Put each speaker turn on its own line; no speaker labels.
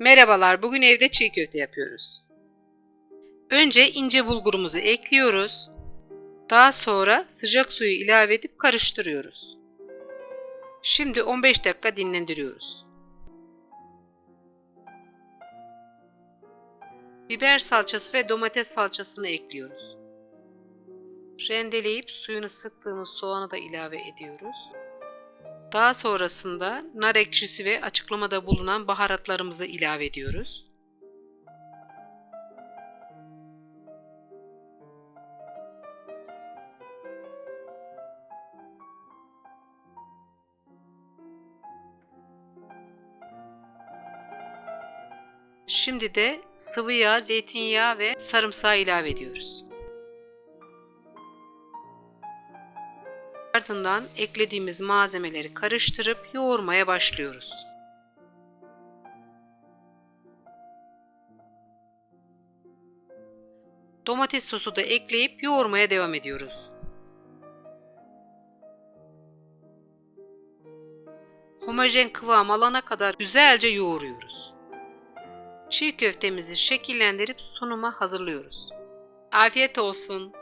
Merhabalar, bugün evde çiğ köfte yapıyoruz. Önce ince bulgurumuzu ekliyoruz. Daha sonra sıcak suyu ilave edip karıştırıyoruz. Şimdi 15 dakika dinlendiriyoruz. Biber salçası ve domates salçasını ekliyoruz. Rendeleyip suyunu sıktığımız soğanı da ilave ediyoruz. Daha sonrasında nar ekşisi ve açıklamada bulunan baharatlarımızı ilave ediyoruz. Şimdi de sıvı yağ, zeytinyağı ve sarımsağı ilave ediyoruz. Ardından eklediğimiz malzemeleri karıştırıp yoğurmaya başlıyoruz. Domates sosu da ekleyip yoğurmaya devam ediyoruz. Homojen kıvam alana kadar güzelce yoğuruyoruz. Çiğ köftemizi şekillendirip sunuma hazırlıyoruz. Afiyet olsun.